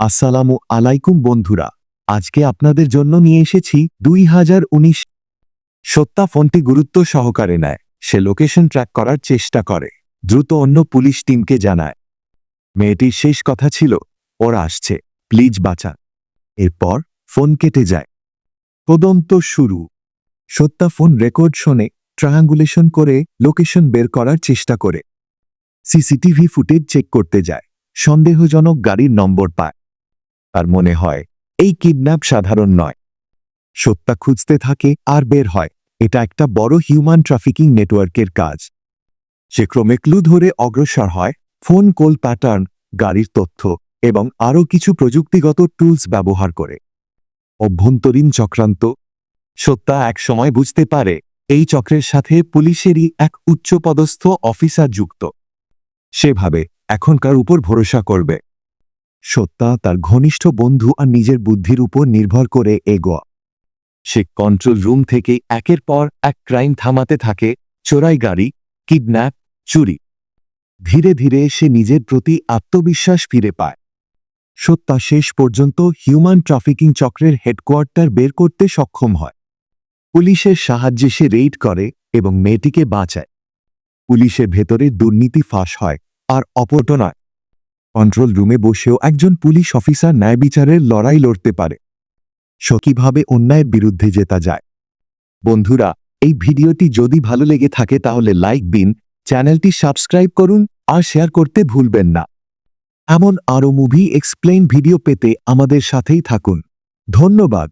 আসসালামু আলাইকুম বন্ধুরা। আজকে আপনাদের জন্য নিয়ে এসেছি দুই হাজার উনিশ সত্তা ফোনটি গুরুত্ব সহকারে নেয়। সে লোকেশন ট্র্যাক করার চেষ্টা করে। দ্রুত অন্য পুলিশ টিমকে জানায়। মেয়েটির শেষ কথা ছিল, ওরা আসছে, প্লিজ বাঁচান। এরপর ফোন কেটে যায়। তদন্ত শুরু। সত্তা ফোন রেকর্ড শোনে, ট্রায়াঙ্গুলেশন করে লোকেশন বের করার চেষ্টা করে। সিসিটিভি ফুটেজ চেক করতে যায়। সন্দেহজনক গাড়ির নম্বর পায়। তার মনে হয়, এই কিডন্যাপ সাধারণ নয়। সত্তা খুঁজতে থাকে আর বের হয়। এটা একটা বড় হিউম্যান ট্রাফিকিং নেটওয়ার্কের কাজ। সে ক্রমে ক্লু ধরে অগ্রসর হয়, ফোন কল প্যাটার্ন, গাড়ির তথ্য এবং আরও কিছু প্রযুক্তিগত টুলস ব্যবহার করে। অভ্যন্তরীণ চক্রান্ত। সত্তা এক সময় বুঝতে পারে, এই চক্রের সাথে পুলিশেরই এক উচ্চপদস্থ অফিসার যুক্ত। সেভাবে এখনকার উপর ভরসা করবে। সত্তা তার ঘনিষ্ঠ বন্ধু আর নিজের বুদ্ধির উপর নির্ভর করে এগোয়া। সে কন্ট্রোল রুম থেকে একের পর এক ক্রাইম থামাতে থাকে, চোরাই গাড়ি কিডন্যাপ চুরি। ধীরে ধীরে সে নিজের প্রতি আত্মবিশ্বাস ফিরে পায়। সত্তা শেষ পর্যন্ত হিউম্যান ট্রাফিকিং চক্রের হেডকোয়ার্টার বের করতে সক্ষম হয়। পুলিশের সাহায্যে সে রেইড করে এবং মেয়েটিকে বাঁচায়। পুলিশের ভেতরে দুর্নীতি ফাঁস হয়, আর অপট নয়। কন্ট্রোল রুমে বসেও একজন পুলিশ অফিসার ন্যায় বিচারের লড়াই লড়তে পারে। সকিভাবে অন্যায়ের বিরুদ্ধে জেতা যায়। বন্ধুরা, এই ভিডিওটি যদি ভালো লেগে থাকে তাহলে লাইক দিন, চ্যানেলটি সাবস্ক্রাইব করুন, আর শেয়ার করতে ভুলবেন না। এমন আরও মুভি এক্সপ্লেইন ভিডিও পেতে আমাদের সাথেই থাকুন। ধন্যবাদ।